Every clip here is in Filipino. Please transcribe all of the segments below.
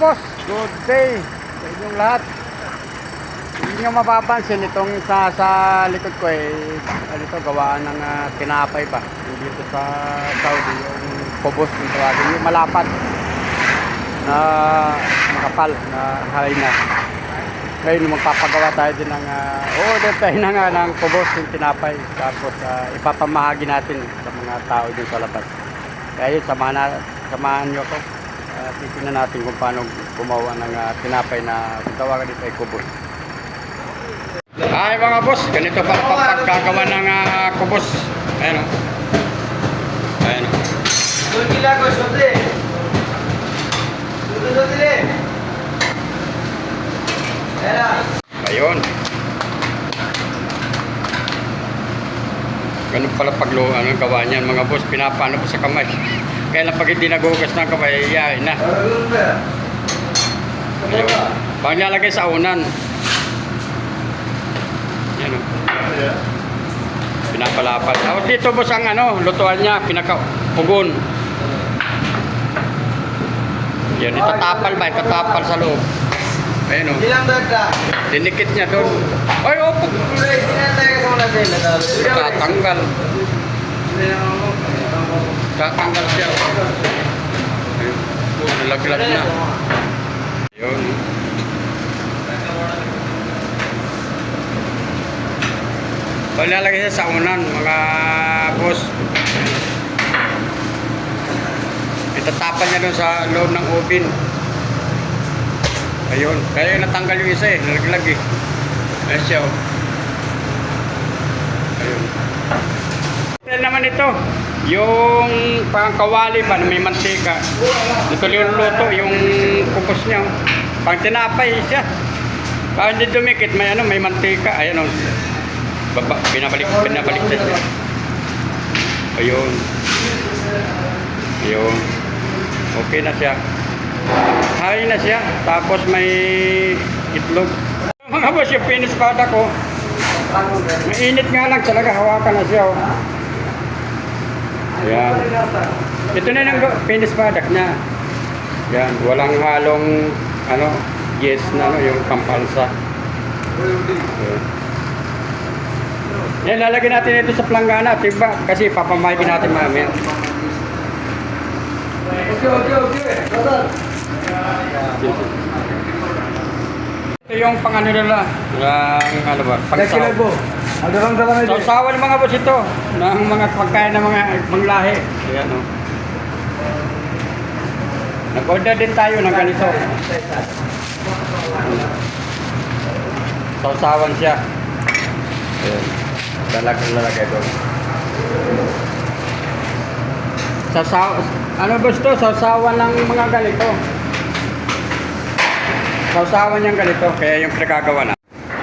boss, good day sa inyong lahat. Hindi nyo mapapansin itong sa, sa likod ko eh, ano ito, gawaan ng ah, tinapay ba? Yung Dito sa Saudi, yung kubos yung tawagin, yung malapad na makapal na high na. Ngayon magpapagawa tayo din ng, uh, order tayo ng, ah, ng kubos yung tinapay. Tapos ah, ipapamahagi natin sa mga tao din sa labas. Kaya yun, samahan, na, samahan nyo ko uh, titignan natin kung paano gumawa ng uh, tinapay na kung tawagan dito ay kubos. Hi mga boss, ganito pa pagkagawa ng uh, kubos. Ayan o ayan o Doon kila ko, sote Doon doon dili Ayan. Ayun Ganun pala pagluhan ang gawa niyan mga boss, pinapano po sa kamay. Kaya na pag hindi nagugas ng kamay, iyain na. Ayun. Pag nilalagay sa unan. Yan oh. o. Pinapalapat. Tapos dito boss ang ano, lutuan niya, pinaka-ugon. Yan, itatapal ba? Itatapal sa loob. Ayun o. Ilang? Dinikit niya doon. Ay, opo. Tatanggal. Tatanggal deh lah Tatanggal. Siya. Ayun. Oh, nalaglag na. Yun. Palalagay siya sa unan, mga boss. Itatapal niya doon sa loob ng oven. Ayun. Kaya natanggal yung isa eh. Nalaglag eh. Ayun siya oh. Yan naman ito. Yung pangkawali ba na may mantika. Ito yung luto, yung kupos niya. Pang tinapay siya. Pag hindi dumikit, may ano, may mantika. Ayan o. Baba, binabalik, binabalik na siya. Ayun. Ayun. Okay na siya. Hay na siya. Tapos may itlog. Mga boss, yung finish product ko. Mainit nga lang talaga, hawakan na siya. Oh. Yan. Ito na ng finished product na. Yan, walang halong ano, yes na ano, yung kampansa. Yan. Yan, lalagyan natin ito sa planggana, diba? Kasi papamayin natin mamaya. Okay, okay, okay. Ito yung pang ano nila, yung ano ba? Pang-saw ada orang dalam Sausawan mga boss ito, ng mga pagkain ng mga manglahi. Ayan o. Nag-order din tayo ng ganito. Sausawan siya. Ayan. Lalagay lalagay doon. Sausaw, ano boss to? Sausawan ng mga ganito. Sausawan niyang ganito, kaya yung pinagagawa na.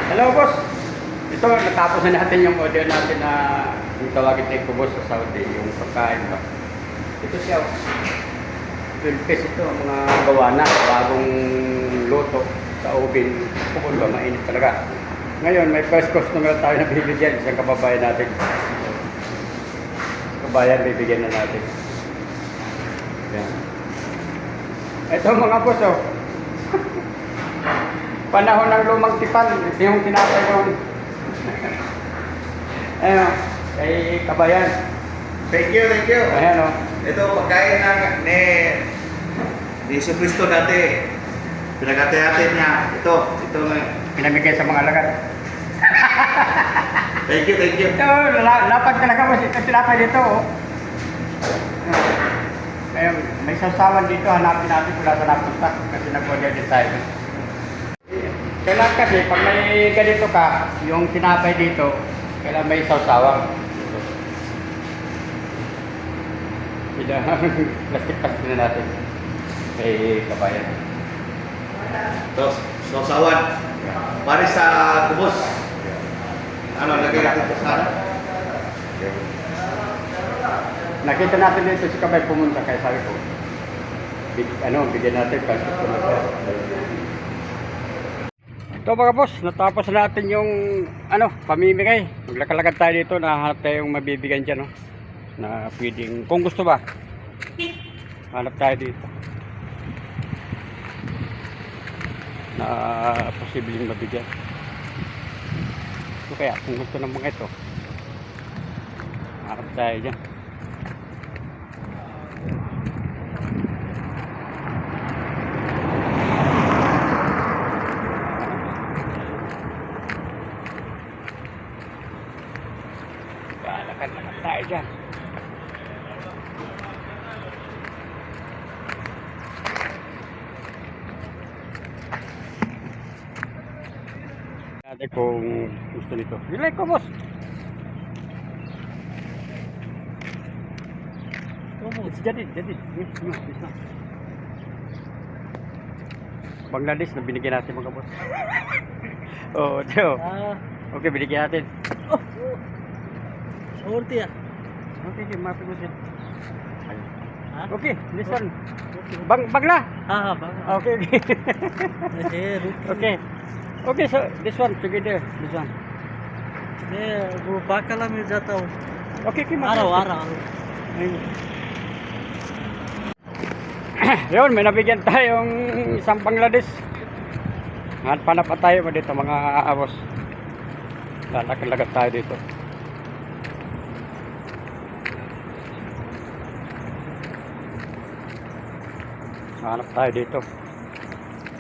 Hello boss! Ito, natapos na natin yung order natin na yung tawagin na kubos sa Saudi, yung pagkain ba. Ito siya. 12 pesos ito, mga gawa na, bagong luto sa oven. Kukul ba, mainit talaga. Ngayon, may first customer tayo na bibili dyan, isang kababayan natin. Kabayan, bibigyan na natin. Yan. Ito mga boss, oh. Panahon ng lumang tipan, ito yung tinapay noon. Ayun, kay kabayan. thank you thank you Ayan, oh. ito pagkain ng ni ni Yesu Cristo dati pinagati-hati niya ito ito na Pinamigay sa mga alagad. thank you thank you Ito, la- lapad talaga mo ito tinapay dito, oh. Ayun, may sasawan dito, hanapin natin kung nasa napunta kasi nag-order din tayo. Kailangan kasi, pag may ganito ka, yung tinapay dito, kailangan may sasawan. Kailangan, plastic-plastic na natin. Kay kabayan. Tos, sausawan para sa kubos ano lagay natin sa ano? Nakita natin dito si Kabay pumunta kaya sabi ko, big, ano, bigyan natin kasi Ito mga boss, natapos na natin yung ano, pamimigay. Maglakalagad tayo dito, nahanap tayo yung mabibigyan dyan, no? Na pwedeng, kung gusto ba, hanap tayo dito. na posibleng mabigyan. So kaya kung gusto ng mga ito, harap tayo dyan. Lalakad naman tayo dyan. Natin kung gusto nito. Relay ko, boss. It's jadid, jadid. Bangladesh na binigyan natin mga boss. Oo, oh. Ah, Okay, binigyan natin. oh. Sorti ya. Okay, okay, mapi ko siya. Ayun. Ha? Okay, this one. Bang, bagla. Ah, bang. Okay, okay. Okay. Okay, so this one together. This one. मैं वो बाकला में जाता हूँ Okay, okay, आ रहा हूँ आ रहा हूँ Ayun. Yun, may nabigyan tayong isang Bangladesh. At panap pa tayo pa dito mga abos. Lalakad-lagad tayo dito. Hanap tayo dito.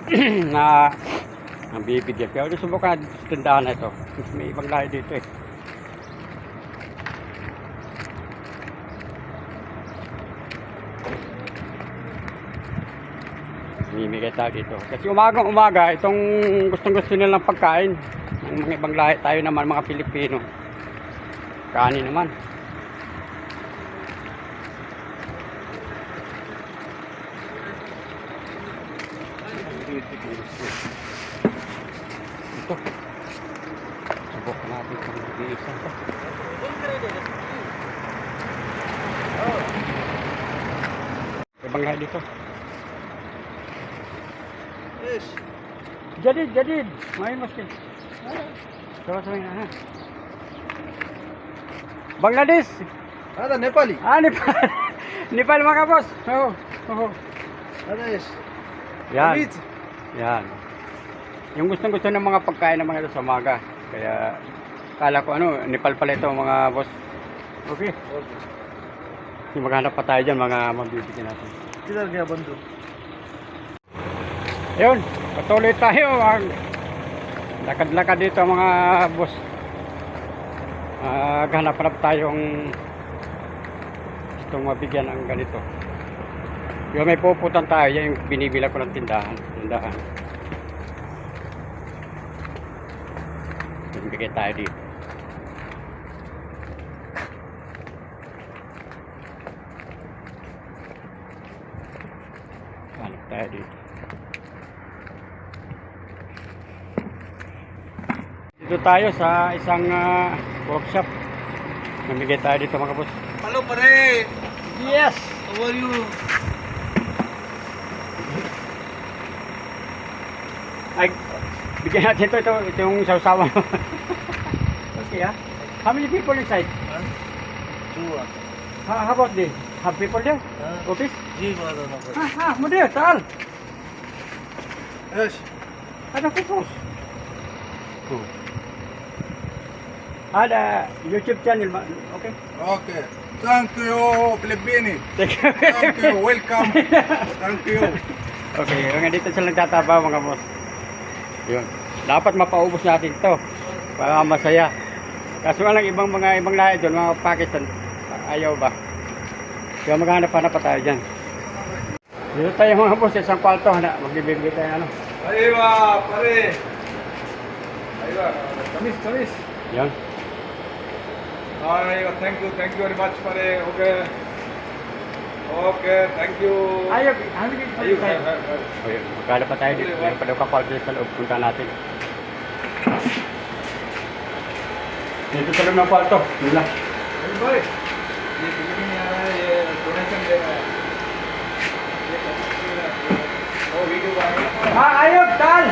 na ang bibigyan. Kaya subukan natin sa tindahan na ito. May ibang lahi dito eh. Mimigay tayo dito. Kasi umagang umaga, itong gustong gusto nilang pagkain. Ng mga ibang lahi tayo naman, mga Pilipino. Kanin naman. Ito. Subukan Nag-iisa pa. Eh, Ibangga dito. Yes. Jadid, jadid. Main maskin. Terus main. Ha. Bangladesh. Ada Nepali. Ah, Nepal. Nepal mga boss. Oo. Oh. Oh. Bangladesh. Yan. Yan. Yung gustong gusto ng mga pagkain ng mga sa umaga. Kaya Kala ko ano, Nepal pala ito mga boss. Okay. okay. Maghanap pa tayo dyan mga mabibigyan natin. Kailan kaya bando? Ayun, patuloy tayo. Ang Lakad-lakad dito mga boss. Ah, uh, Hanap-hanap tayong gustong mabigyan ng ganito. Yung may puputan tayo, yan yung binibila ko ng tindahan. Tindahan. Bigay tayo dito. tayo dito. Dito tayo sa isang uh, workshop. Namigay tayo dito mga boss. Hello pare! Yes! How are you? Ay, bigyan natin ito. Ito, ito yung sawsawa. okay ha? How many people inside? Huh? Two. Ah. How, how about this? Have people there? Huh? Office? Ha, ha, mo dia. Yes. Ada kukus. Tu. Ada YouTube channel, okay? Okay. Thank you, Pilipini. Thank you. Welcome. Thank you. Okay, mga dito sila nagtataba mga boss. Yun. Dapat mapaubos natin to para masaya. Kaso lang ibang mga ibang lahi doon, mga Pakistan, ayaw ba? Kaya maghanap pa na pa tayo dyan. Dito tayo mga boss, isang palto. Na, magbibigay tayo ano. Aywa, pare. Aywa, kamis, kamis. Yan. Aywa, thank you, thank you very much pare. Okay. Okay, thank you. Ayun, ano yung tayo? Ayun, magkala pa tayo dito. Meron pa daw kapal dito sa loob. Punta natin. Dito sa loob ng palto. Nila. Ayun, boy. Dito niya, donation din. Maayot, tal!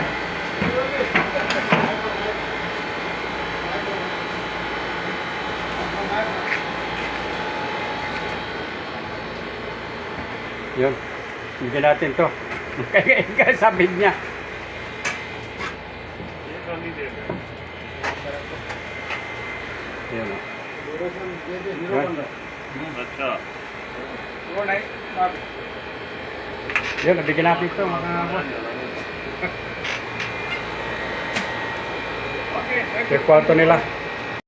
Yun. Bigyan natin to. Kaya kasabid niya. Yun oh. o. Yun, nabigyan natin ito mga kapatid. Yung kwarto nila.